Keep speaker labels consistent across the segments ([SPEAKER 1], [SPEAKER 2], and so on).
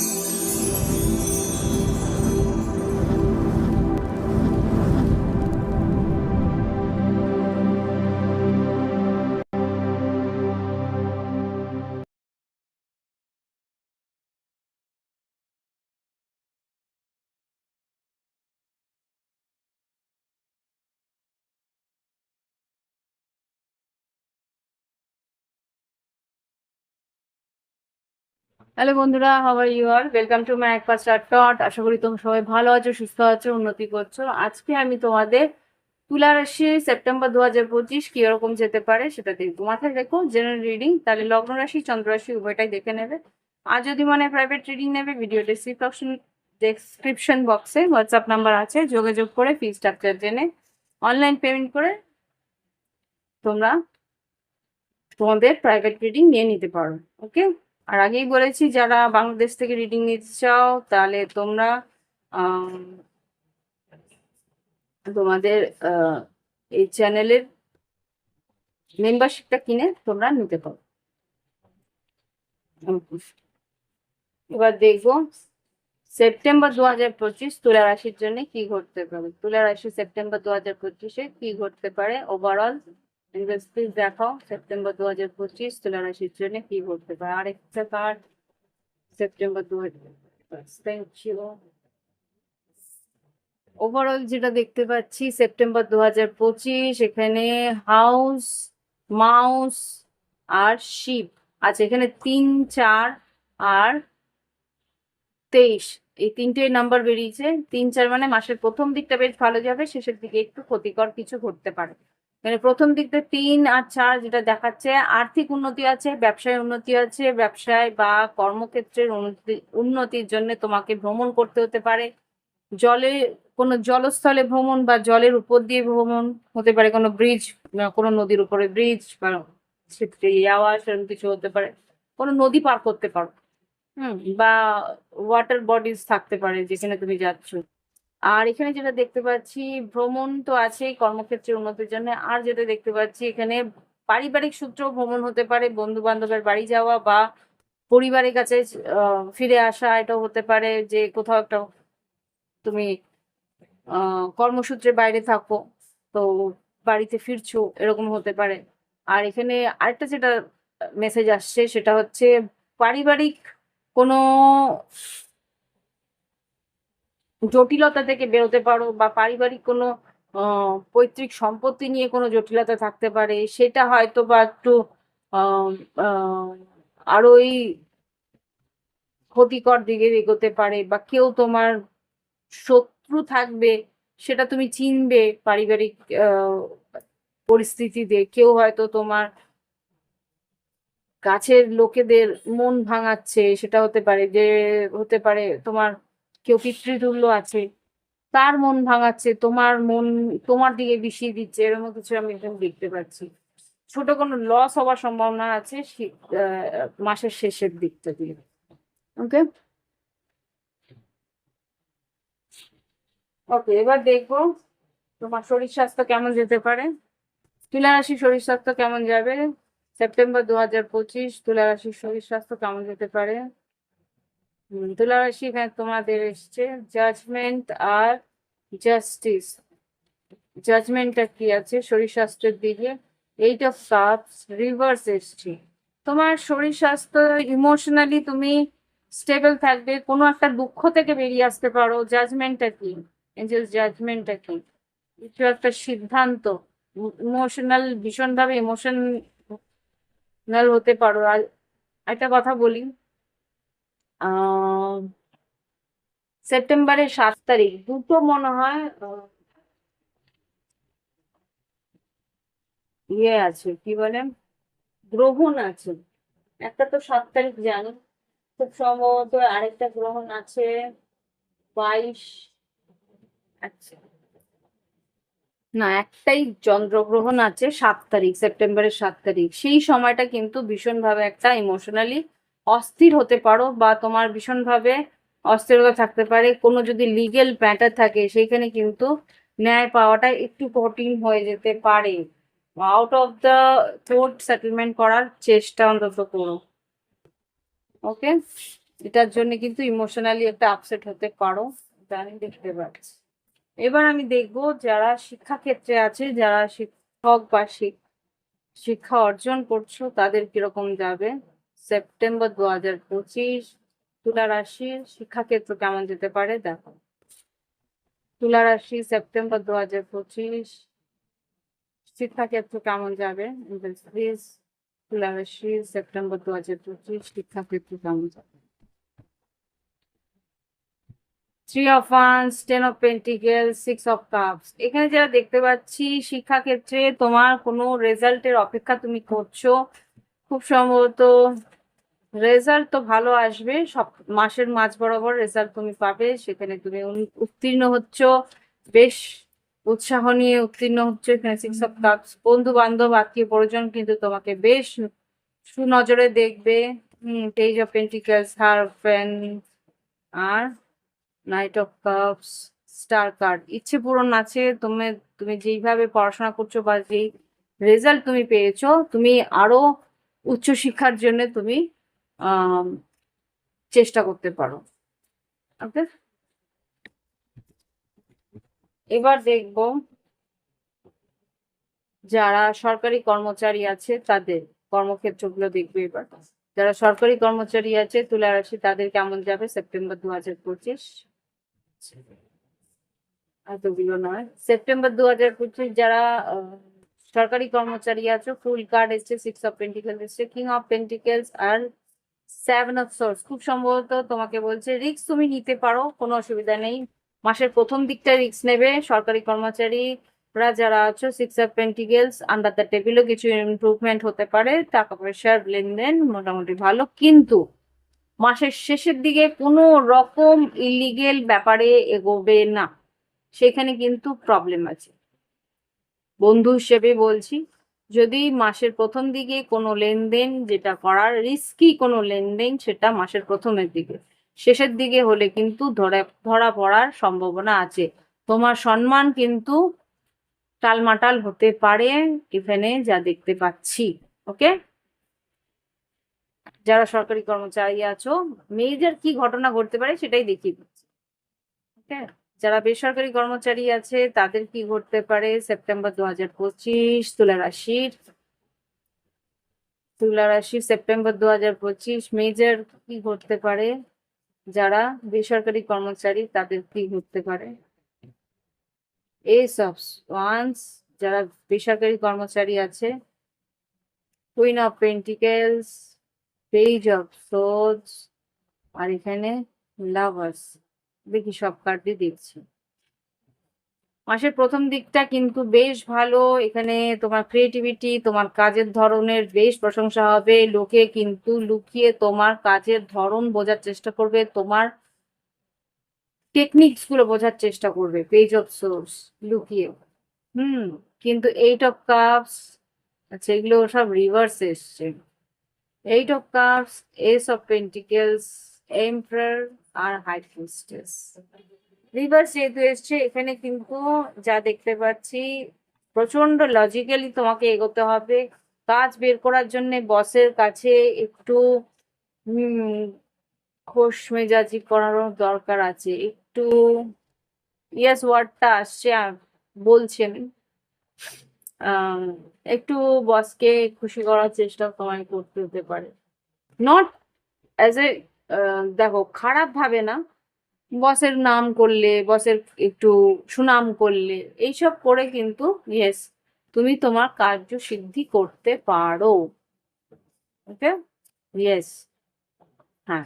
[SPEAKER 1] Thank you. Hello বন্ধুরা how are you আর welcome to my একপাস টট আশা করি তোমরা সবাই ভালো আছো, সুস্থ আছো, উন্নতি করছ। আজকে আমি তোমাদের তুলা রাশি সেপ্টেম্বর দু হাজার পঁচিশ কীরকম যেতে পারে সেটা দেখব। মাথায় রেখো জেনারেল রিডিং তাহলে লগ্ন রাশি, চন্দ্র রাশি, উভয়টাই দেখে নেবে। আর যদি মানে প্রাইভেট রিডিং নেবে ভিডিও ডেসক্রিপশন ডেসক্রিপশন বক্সে হোয়াটসঅ্যাপ নাম্বার আছে, যোগাযোগ করে ফি স্ট্রাকচার জেনে অনলাইন পেমেন্ট করে তোমরা তোমাদের প্রাইভেট রিডিং নিয়ে নিতে পারো ওকে আর আগেই বলেছি, যারা বাংলাদেশ থেকে রিডিং নিতে চাও, তাহলে তোমরা তোমাদের এই চ্যানেলের মেম্বারশিপটা কিনে তোমরা নিতে পারো। এবার দেখব, সেপ্টেম্বর দু হাজার পঁচিশ, তুলা রাশির জন্য কি ঘটতে পারে? তুলা রাশি সেপ্টেম্বর দু হাজার পঁচিশে কি ঘটতে পারে? ওভারঅল প্লিজ দেখাও সেপ্টেম্বর দু হাজার পঁচিশ তুলা রাশির জন্য কি ঘটতে পারে? আরেকটা কার্ড সেপ্টেম্বর দু হাজার ওভারঅল যেটা দেখতে পাচ্ছি সেপ্টেম্বর দু পঁচিশ, এখানে হাউস মাউস আর শিপ আচ্ছা এখানে তিন, চার আর তেইশ। এই তিনটে নাম্বার বেরিয়েছে। তিন, চার মানে মাসের প্রথম দিকটা বেশ ভালো যাবে, শেষের দিকে একটু ক্ষতিকর কিছু ঘটতে পারে। মানে প্রথম দিক দিকটা তিন আর চার যেটা দেখাচ্ছে, আর্থিক উন্নতি আছে, ব্যবসায় উন্নতি আছে, ব্যবসায় বা কর্মক্ষেত্রের উন্নতি, উন্নতির জন্য তোমাকে ভ্রমণ করতে হতে পারে। জলে কোনো জলস্থলে ভ্রমণ বা জলের উপর দিয়ে ভ্রমণ হতে পারে, কোনো ব্রিজ কোনো নদীর উপরে ব্রিজ বা সেক্ষেত্রে যাওয়া সেরকম কিছু হতে পারে, কোনো নদী পার করতে পারো। হুম, বা ওয়াটার বডিজ থাকতে পারে যেখানে তুমি যাচ্ছ। আর এখানে যেটা দেখতে পাচ্ছি, ভ্রমণ তো আছেই কর্মক্ষেত্রে উন্নতির জন্য। আর যেটা দেখতে পাচ্ছি, এখানে পারিবারিক সূত্র ভ্রমণ হতে পারে বন্ধু বান্ধবের বাড়ি যাওয়া বা পরিবারের কাছে ফিরে আসা, এটাও হতে পারে যে কোথাও একটা তুমি কর্মসূত্রে বাইরে থাকো, তো বাড়িতে ফিরছো, এরকম হতে পারে। আর এখানে আরেকটা যেটা মেসেজ আসছে, সেটা হচ্ছে পারিবারিক কোনো জটিলতা থেকে বেরোতে পারো বা পারিবারিক কোনো পৈতৃক সম্পত্তি নিয়ে কোনো জটিলতা থাকতে পারে সেটা হয়তো বা একটু আহ, আরোই ক্ষতিকর দিকে এগোতে পারে বা কেউ তোমার শত্রু থাকবে সেটা তুমি চিনবে পারিবারিক পরিস্থিতিতে। কেউ হয়তো তোমার কাছের লোকেদের মন ভাঙাচ্ছে সেটা হতে পারে যে হতে পারে তোমার কেউ পিতৃতুল্য আছে, তার মন ভাঙাচ্ছে, তোমার মন, তোমার দিকে বিষিয়ে দিচ্ছে, এরকম কিছু আমি এখানে দেখতে পাচ্ছি। ছোট কোনো লস হওয়ার সম্ভাবনা আছে মাসের শেষের দিকটা দিয়ে। ওকে ওকে এবার দেখব তোমার শরীর স্বাস্থ্য কেমন যেতে পারে। তুলা রাশি শরীর স্বাস্থ্য কেমন যাবে? সেপ্টেম্বর দু হাজার পঁচিশ, তুলা রাশির শরীর স্বাস্থ্য কেমন যেতে পারে? হুম, তুলা রাশি এখানে তোমাদের এসছে। জাজমেন্ট আর জাস্টিস জাজমেন্টটা কি আছে? শরীর স্বাস্থ্যের দিকে। এইট অফ কাপস রিভার্স এসছে। তোমার শরীর স্বাস্থ্য ইমোশনালি তুমি স্টেবল থাকবে। কোনো একটা দুঃখ থেকে বেরিয়ে আসতে পারো। জাজমেন্টটা কি? এঞ্জেলস জাজমেন্টটা কি? কিছু একটা সিদ্ধান্ত। ইমোশনাল ভীষণভাবে ইমোশনাল হতে পারো। আর একটা কথা বলি সেপ্টেম্বরের সাত তারিখ। দুটো মনে হয় ইয়ে আছে, কি বলে? গ্রহণ আছে। একটা তো সাত তারিখ জানি। খুব সম্ভবত আরেকটা গ্রহণ আছে বাইশ। আচ্ছা। না, একটাই চন্দ্রগ্রহণ আছে সাত তারিখ, সেপ্টেম্বরের সাত তারিখ। সেই সময়টা কিন্তু ভীষণভাবে একটা ইমোশনালি অস্থির হতে পারো বা তোমার ভীষণভাবে অস্থিরতা থাকতে পারে। কোনো যদি লিগেল ম্যাটার থাকে, সেইখানে কিন্তু ন্যায় পাওয়াটা একটু কঠিন হয়ে যেতে পারে। Out of the court settlement করার চেষ্টা অন্তত করো। ওকে এটার জন্য কিন্তু ইমোশনালি একটা আপসেট হতে পারো। আমি দেখতে পাচ্ছি। এবার আমি দেখব যারা শিক্ষাক্ষেত্রে আছে, যারা শিক্ষক বা শিক- শিক্ষা অর্জন করছ, তাদের কীরকম যাবে। সেপ্টেম্বর দু হাজার পঁচিশ, তুলা রাশির শিক্ষাক্ষেত্র কেমন যেতে পারে? দেখো। তুলা রাশি সেপ্টেম্বর দু হাজার পঁচিশ শিক্ষাক্ষেত্র কেমন যাবে? প্লিজ তুলা রাশি সেপ্টেম্বর দু হাজার পঁচিশ শিক্ষাক্ষেত্র কেমন যাবে? Three of wands ten of pentacle six of cups এখানে যারা দেখতে পাচ্ছি শিক্ষাক্ষেত্রে তোমার কোনো রেজাল্টের অপেক্ষা তুমি করছ। খুব সম্ভবত রেজাল্ট তো ভালো আসবে। সব মাসের মাঝ বরাবর রেজাল্ট তুমি পাবে। সেখানে তুমি উত্তীর্ণ হচ্ছ। বেশ উৎসাহ নিয়ে উত্তীর্ণ হচ্ছে। এখানে সিক্স অফ কাপস বন্ধু বান্ধব আত্মীয় পরিজন কিন্তু তোমাকে বেশ সুনজরে দেখবে। পেজ অফ হার ফ্যান আর knight of cups star card ইচ্ছে পূরণ আছে। তুমি তুমি যেইভাবে পড়াশোনা করছ বা যেই রেজাল্ট তুমি পেয়েছ, তুমি আরও উচ্চ শিক্ষার জন্য তুমি চেষ্টা করতে পারো। এবার দেখব যারা সরকারি কর্মচারী আছে তাদের কর্মক্ষেত্রগুলো দেখবে এবার। যারা সরকারি কর্মচারী আছে তুলা রাশি, তাদের কেমন যাবে? সেপ্টেম্বর দু হাজার পঁচিশ। এতগুলো নয়। সেপ্টেম্বর দু হাজার পঁচিশ যারা সরকারি কর্মচারী আছো, ফুল কার্ড এসছে সিক্স অফ পেন্টিকেলস এসছে কিং অফ পেন্টিকেলস আর সেভেন অফ সোর্স খুব সম্ভবত তোমাকে বলছে রিস্ক তুমি নিতে পারো, কোনো অসুবিধা নেই। মাসের প্রথম দিকটা রিস্ক নেবে। সরকারি কর্মচারীরা যারা আছো six of pentacles under the টেবিলও কিছু ইমপ্রুভমেন্ট হতে পারে। টাকা পয়সার লেনদেন মোটামুটি ভালো। কিন্তু মাসের শেষের দিকে কোনো রকম ইলিগেল ব্যাপারে এগোবে না। সেখানে কিন্তু প্রবলেম আছে। বন্ধু হিসেবে বলছি, যদি মাসের প্রথম দিকে কোনো লেনদেন যেটা করার রিস্কি কোনো লেনদেন সেটা মাসের প্রথমের দিকে। শেষের দিকে হলে কিন্তু ধরা ধরা পড়ার সম্ভাবনা আছে। তোমার সম্মান কিন্তু টালমাটাল হতে পারে এখানে যা দেখতে পাচ্ছি ওকে যারা সরকারি কর্মচারী আছো মেয়েদের কি ঘটনা ঘটতে পারে সেটাই দেখিয়ে দিচ্ছি ওকে যারা বেসরকারি কর্মচারী আছে, তাদের কি ঘটতে পারে? সেপ্টেম্বর দু হাজার পঁচিশ, তুলা রাশির। তুলা সেপ্টেম্বর দু হাজার পঁচিশ মেজর কি ঘটতে পারে? যারা বেসরকারি কর্মচারী, তাদের কি ঘটতে পারে? এস অফ ওয়ান্স যারা বেসরকারি কর্মচারী আছে। Queen of pentacles page of সোজ আর এখানে লাভার্স দেখি সব কার্ডই দেখছি মাসের প্রথম দিকটা কিন্তু বেশ ভালো, এখানে তোমার ক্রিয়েটিভিটি তোমার কাজের ধরনের বেশ প্রশংসা হবে, লোকে কিন্তু লুকিয়ে তোমার কাজের ধরন বোঝার চেষ্টা করবে, তোমার টেকনিক্সগুলো বোঝার চেষ্টা করবে পেজ অফ সোর্স লুকিয়ে। হুম, কিন্তু এইট অফ কাপস আচ্ছা এগুলো সব রিভার্স এসছে। Eight of cups ace of pentacles emperor R high priestess reverse যেহেতু এসছে, এখানে কিন্তু যা দেখতে পাচ্ছি প্রচণ্ড লজিক্যালি তোমাকে এগোতে হবে। কাজ বের করার জন্য বসের কাছে একটু খোশ মেজাজি করারও দরকার আছে। একটু ইয়েস ওয়ার্ডটা আসছে বলছেন। একটু বসকে খুশি করার চেষ্টা তোমায় করতে হতে পারে। নট অ্যাজ এ দেখো, খারাপ ভাবে না। বসের নাম করলে, বসের একটু সুনাম করলে, এইসব করে কিন্তু ইয়েস তুমি তোমার কার্য সিদ্ধি করতে পারো। ওকে ইয়েস হ্যাঁ।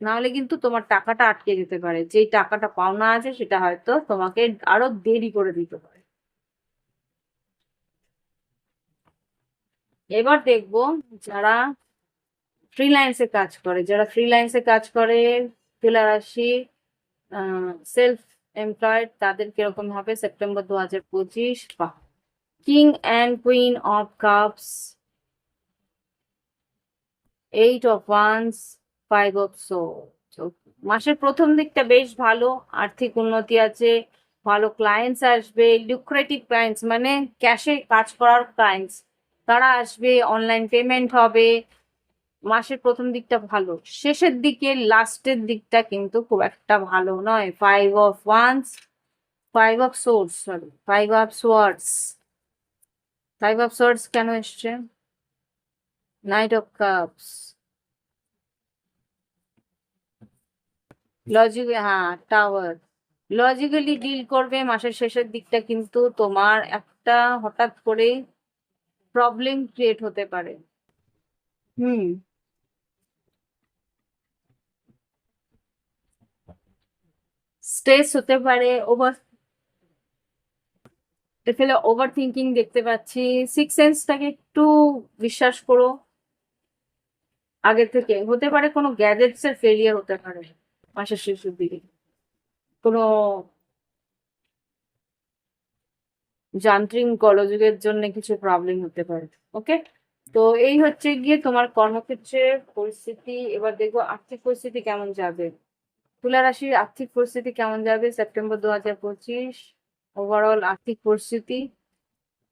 [SPEAKER 1] নাহলে কিন্তু তোমার টাকাটা আটকে যেতে পারে। যেই টাকাটা পাওনা আছে, সেটা হয়তো তোমাকে আরও দেরি করে দিতে পারে। এবার দেখব যারা ফ্রিল্যান্সে কাজ করে। যারা ফ্রিল্যান্সে কাজ করে তুলা রাশি সেলফ এমপ্লয়েড তাদের কীরকম হবে? সেপ্টেম্বর দু হাজার পঁচিশ, বা king and queen of cups eight of wands five of so মাসের প্রথম দিকটা বেশ ভালো, আর্থিক উন্নতি আছে, ভালো ক্লায়েন্টস আসবে লুক্রেটিভ ক্লায়েন্টস মানে ক্যাশে কাজ করার ক্লায়েন্টস তারা আসবে অনলাইন পেমেন্ট হবে মাসের প্রথম দিকটা ভালো, শেষের দিকে লাস্টের দিকটা কিন্তু খুব একটা ভালো নয়। Five of wands five of swords sorry five of swords five of swords কেন এসছে? নাইট অফ কাপস লজিক হ্যাঁ টাওয়ার লজিক্যালি ডিল করবে মাসের শেষের দিকটা কিন্তু তোমার একটা হঠাৎ করে প্রবলেম ক্রিয়েট হতে পারে। হুম। স্ট্রেস হতে পারে, ওভার ফেলে ওভার থিঙ্কিং দেখতে পাচ্ছি। সিক্স সেন্সটাকে একটু বিশ্বাস করো। আগে থেকে হতে পারে কোনো গ্যাজেটস এর ফেলিয়ার হতে পারে, মাসের শেষের দিকে। কোনো যান্ত্রিক গোলযোগের জন্য কিছু প্রবলেম হতে পারে ওকে তো এই হচ্ছে গিয়ে তোমার কর্মক্ষেত্রের পরিস্থিতি। এবার দেখব আর্থিক পরিস্থিতি কেমন যাবে। তুলা রাশির আর্থিক পরিস্থিতি কেমন যাবে? সেপ্টেম্বর দু হাজার পঁচিশ ওভারঅল আর্থিক পরিস্থিতি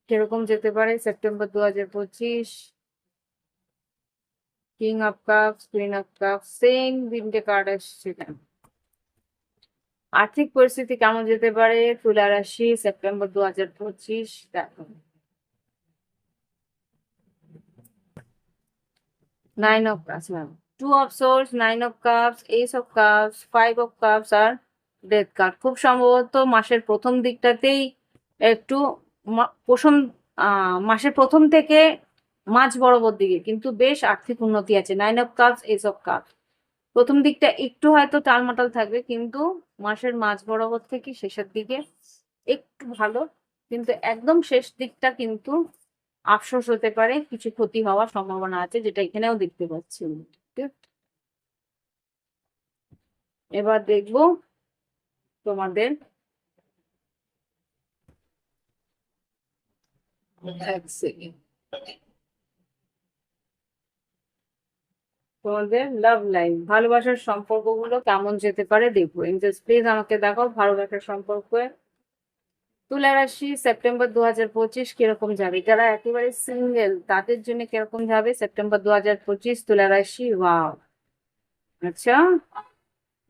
[SPEAKER 1] কীরকম যেতে পারে? সেপ্টেম্বর দু হাজার পঁচিশ king of cup queen of cup same তিনটে কার্ড আসছে কেন? আর্থিক পরিস্থিতি কেমন যেতে পারে? তুলা রাশি সেপ্টেম্বর দু হাজার পঁচিশ, দেখো। Nine of cups ma'am two of swords nine of cups ace of cups five of cups R death card খুব সম্ভবত মাসের প্রথম দিকটাতেই একটু প্রথম মাসের প্রথম থেকে মাঝ বরাবর দিকে, কিন্তু বেশ আর্থিক উন্নতি আছে। Nine of cups ace of cups প্রথম দিকটা একটু হয়তো টালমাটাল থাকবে, কিন্তু মাসের মাঝ বরাবর থেকে শেষের দিকে একটু ভালো, কিন্তু একদম শেষ দিকটা কিন্তু আফসোস হতে পারে, কিছু ক্ষতি হওয়ার সম্ভাবনা আছে, যেটা এখানেও দেখতে পাচ্ছি ঠিক আছে? এবার দেখব তোমাদের তোমাদের লাভ লাইফ ভালোবাসার সম্পর্কগুলো কেমন যেতে পারে দেখব। এঞ্জেলস প্লিজ আমাকে দেখাও ভালোবাসার সম্পর্কে। তুলা রাশি সেপ্টেম্বর দু হাজার পঁচিশ কীরকম যাবে? যারা একেবারে সিঙ্গেল তাদের জন্য কীরকম যাবে? সেপ্টেম্বর দু হাজার পঁচিশ তুলা রাশি ওয়াও আচ্ছা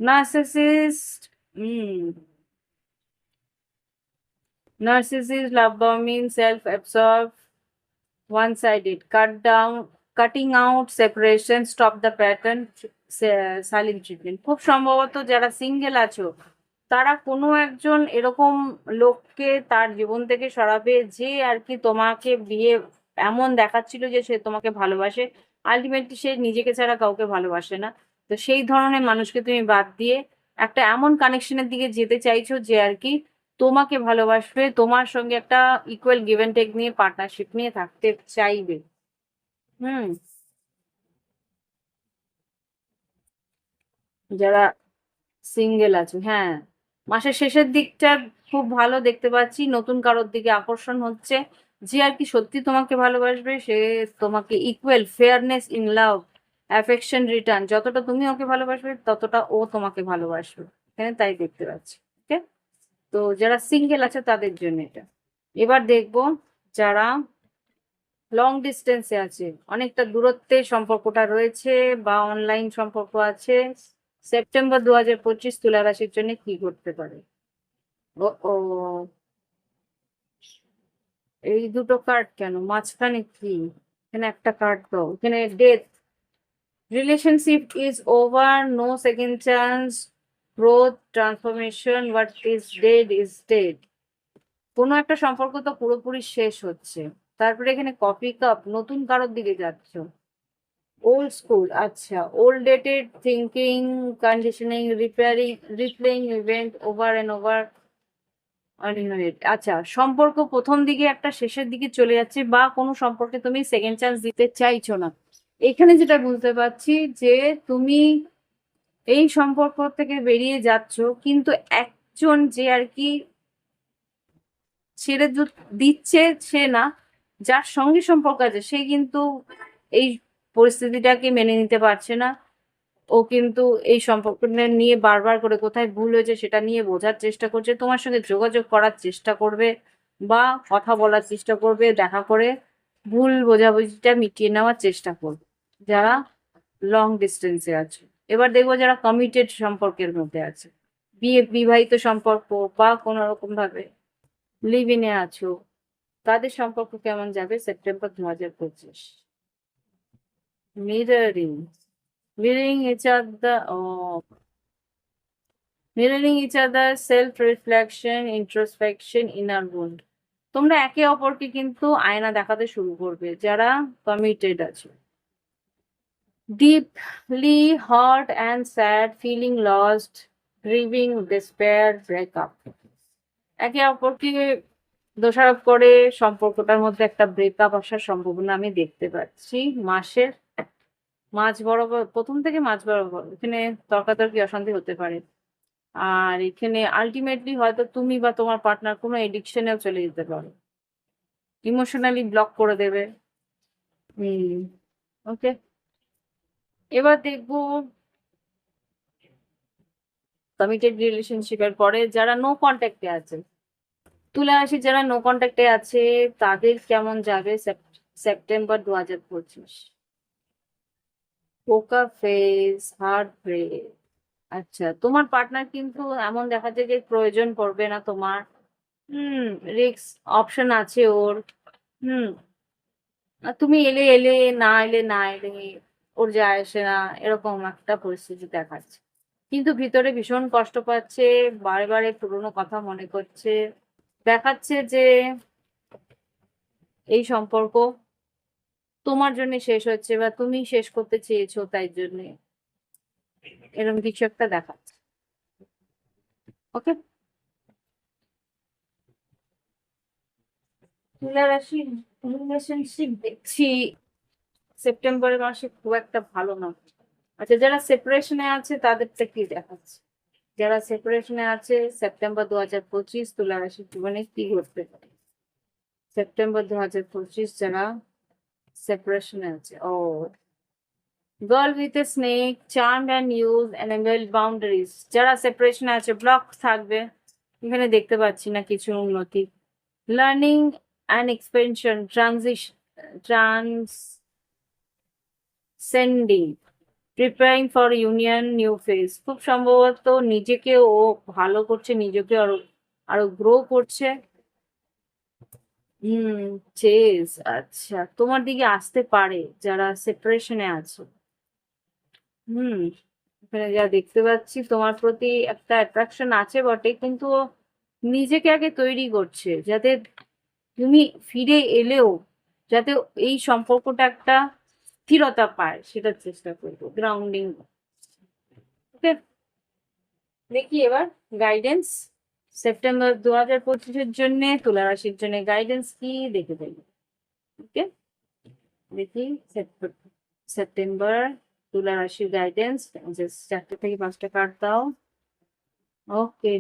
[SPEAKER 1] narcissist hmm Narcissist, love bombing, self-absorbed, one-sided, cut down, cutting out, separation, stop the pattern, silent treatment. খুব সম্ভবত যারা সিঙ্গেল আছো তারা কোনো একজন এরকম লোককে তার জীবন থেকে সরাবে যে আর কি তোমাকে বিয়ে এমন দেখাচ্ছিল যে সে তোমাকে ভালোবাসে আলটিমেটলি সে নিজেকে ছাড়া কাউকে ভালোবাসে না তো সেই ধরনের মানুষকে তুমি বাদ দিয়ে একটা এমন কানেকশনের দিকে যেতে চাইছো যে আর কি তোমাকে ভালোবাসবে, তোমার সঙ্গে একটা ইকুয়াল গিভ অ্যান্ড টেক নিয়ে পার্টনারশিপ নিয়ে থাকতে চাইবে। হুম। যারা সিঙ্গেল আছে হ্যাঁ। মাসের শেষের দিকটা খুব ভালো দেখতে পাচ্ছি, নতুন কারোর দিকে আকর্ষণ হচ্ছে। যে আর কি সত্যি তোমাকে ভালোবাসবে, সে তোমাকে equal fairness in love affection return যতটা তুমি ওকে ভালোবাসবে, ততটা ও তোমাকে ভালোবাসবে। এখানে তাই দেখতে পাচ্ছি ওকে তো যারা সিঙ্গেল আছে তাদের জন্য এটা। এবার দেখব যারা লং ডিস্টেন্সে আছে, অনেকটা দূরত্বে সম্পর্কটা রয়েছে বা অনলাইন সম্পর্ক আছে সেপ্টেম্বর দু হাজার পঁচিশ তুলা রাশির জন্য কি করতে পারে? ও এই দুটো কার্ড কেন? মাঝখানে কি? এখানে একটা কার্ড দাও, এখানে death relationship is over no second chance growth transformation what is dead is dead কোনো একটা সম্পর্ক তো পুরোপুরি শেষ হচ্ছে। তারপরে এখানে কফি কাপ নতুন কারোর দিকে যাচ্ছ। ওল্ড স্কুল আচ্ছা old dated thinking conditioning repairing replaying event over and over আচ্ছা সম্পর্ক প্রথম দিকে একটা শেষের দিকে চলে যাচ্ছে বা কোনো সম্পর্কে তুমি সেকেন্ড চান্স দিতে চাইছো না। এখানে যেটা বুঝতে পারছি যে তুমি এই সম্পর্ক থেকে বেরিয়ে যাচ্ছ, কিন্তু একজন যে আর কি ছেড়ে দিচ্ছে সে না, যার সঙ্গে সম্পর্ক আছে, সে কিন্তু এই পরিস্থিতিটাকে মেনে নিতে পারছে না। ও কিন্তু এই সম্পর্কটা নিয়ে বারবার করে কোথায় ভুল হয়েছে সেটা নিয়ে বোঝার চেষ্টা করছে, তোমার সঙ্গে যোগাযোগ করার চেষ্টা করবে বা কথা বলার চেষ্টা করবে, দেখা করে ভুল বোঝাবুঝিটা মিটিয়ে নেওয়ার চেষ্টা করবে। যারা লং ডিস্টেন্সে আছো। এবার দেখব যারা কমিটেড সম্পর্কের মধ্যে আছে। বিয়ে, বিবাহিত সম্পর্ক বা কোনো রকম ভাবে লিভ ইনে আছো, তাদের সম্পর্ক কেমন যাবে? সেপ্টেম্বর দু হাজার পঁচিশ মিররিং মিররিং ইচ ও mirroring each self reflection introspection inner wound তোমরা একে অপরকে কিন্তু আয়না দেখাতে শুরু করবে, যারা কমিটেড আছে। Deeply hurt and sad feeling lost grieving despair breakup একে অপরকে দোষারোপ করে সম্পর্কটার মধ্যে একটা ব্রেকআপ আসার সম্ভাবনা আমি দেখতে পাচ্ছি। মাসের, মাঝ বরাবর, প্রথম থেকে মাঝ বরাবর, এখানে তর্কাতর্কি অশান্তি হতে পারে। আর এখানে আলটিমেটলি হয়তো তুমি বা তোমার পার্টনার কোনো এডিকশনেও চলে যেতে পারো। ইমোশনালি ব্লক করে দেবে। ওকে এবার দেখব কমিটেড রিলেশনশিপের পরে যারা নো কন্ট্যাক্টে আছে, তুলা রাশি যারা নো কন্ট্যাক্টে আছে, তাদের কেমন যাবে সেপ- সেপ্টেম্বর দু হাজার পঁচিশ। পোকা ফেস হার্ট ব্রেক আচ্ছা তোমার পার্টনার কিন্তু এমন দেখা যায় যে প্রয়োজন পড়বে না তোমার। হুম রিক্স অপশন আছে ওর। হুম তুমি এলে এলে, না এলে না এলে ওর যায় আসে না, এরকম একটা পরিস্থিতি দেখাচ্ছে। কিন্তু ভিতরে ভীষণ কষ্ট পাচ্ছে, বারে বারে পুরোনো কথা মনে করছে। দেখাচ্ছে যে এই সম্পর্ক তোমার জন্য শেষ হচ্ছে বা তুমি শেষ করতে চেয়েছো তাই জন্য। এরকম কিছু একটা দেখাচ্ছে। ওকে? তুলা রাশি রিলেশনশিপ দেখছি। সেপ্টেম্বরের মাসে খুব একটা ভালো না। আচ্ছা যারা সেপারেশনে আছে, তাদেরটা কি দেখাচ্ছে? যারা সেপারেশনে আছে, সেপ্টেম্বর দু হাজার পঁচিশ, তুলা রাশি জীবনে কি ঘটতে পারে সেপ্টেম্বর দু হাজার পঁচিশ যারা সেপারেশনে আছে, ও। Girl with a snake, charm and use animal boundaries যারা সেপারেশনে আছে ব্লক থাকবে। এখানে দেখতে পাচ্ছি না কিছু উন্নতি। Learning and expansion transition transcending preparing for union new face খুব সম্ভবত নিজেকে ও ভালো করছে, নিজেকে আরও আরও গ্রো করছে। হুম চেস আচ্ছা। তোমার দিকে আসতে পারে যারা সেপারেশনে আছে। হুম, এখানে যা দেখতে পাচ্ছি, তোমার প্রতি একটা অ্যাট্রাকশন আছে বটে, কিন্তু ও নিজেকে আগে তৈরি করছে। যাতে তুমি ফিরে এলেও, যাতে এই সম্পর্কটা একটা স্থিরতা পায়, সেটার চেষ্টা করব গ্রাউন্ডিং ওকে দেখি এবার গাইডেন্স সেপ্টেম্বর দু হাজার পঁচিশের জন্য তুলা রাশির জন্য গাইডেন্স কি, দেখে দেখি। ওকে দেখি সেপ্ট- সেপ্টেম্বর তুলা রাশির গাইডেন্স চারটে থেকে পাঁচটা কার্ড দাও। ওকে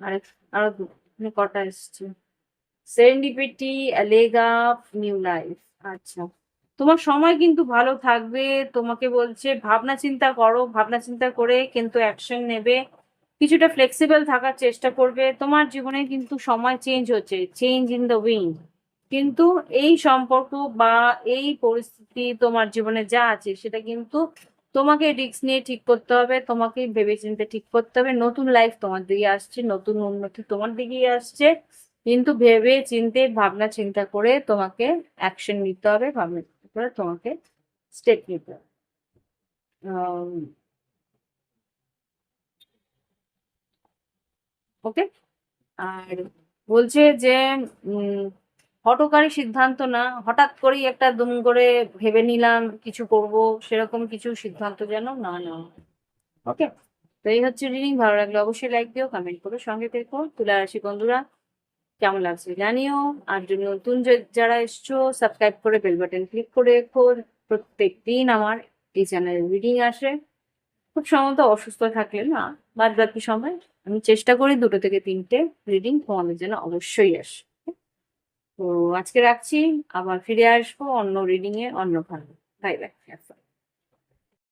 [SPEAKER 1] আরেক আরও কটা এসছে? Serendipity leg up new life আচ্ছা। তোমার সময় কিন্তু ভালো থাকবে। তোমাকে বলছে, ভাবনা চিন্তা করো, ভাবনা চিন্তা করে কিন্তু অ্যাকশন নেবে। কিছুটা ফ্লেক্সিবল থাকার চেষ্টা করবে। তোমার জীবনে কিন্তু সময় চেঞ্জ হচ্ছে চেঞ্জ ইন দ্য উইন্ড কিন্তু এই সম্পর্ক বা এই পরিস্থিতি তোমার জীবনে যা আছে, সেটা কিন্তু তোমাকে রিস্ক নিয়ে ঠিক করতে হবে, তোমাকে ভেবে ভেবেচিন্তে ঠিক করতে হবে। নতুন লাইফ তোমার দিকে আসছে, নতুন উন্নতি তোমার দিকেই আসছে। কিন্তু ভেবে চিন্তে, ভাবনা চিন্তা করে তোমাকে অ্যাকশন নিতে হবে, ভাবনা চিন্তা করে তোমাকে স্টেপ নিতে ওকে আর বলছে যে উম, হঠকারী সিদ্ধান্ত না হঠাৎ করেই একটা দুম করে ভেবে নিলাম কিছু করব সেরকম কিছু সিদ্ধান্ত যেন না না ওকে তো এই হচ্ছে রিডিং ভালো লাগলে অবশ্যই লাইক দিও কমেন্ট করো সঙ্গে থেকো তুলা রাশি বন্ধুরা। কেমন লাগছে জানিও। আর যদি নতুন যারা এসছো সাবস্ক্রাইব করে বেল বাটন ক্লিক করে রেখো। প্রত্যেক দিন আমার এই চ্যানেলে রিডিং আসে। খুব সম্ভবত অসুস্থ থাকলে না বাদ বাকি সময় আমি চেষ্টা করি দুটো থেকে তিনটে রিডিং তোমাদের জন্য অবশ্যই আসে। তো আজকে রাখছি, আবার ফিরে আসব অন্য রিডিংয়ে অন্য ভালো বাই বাই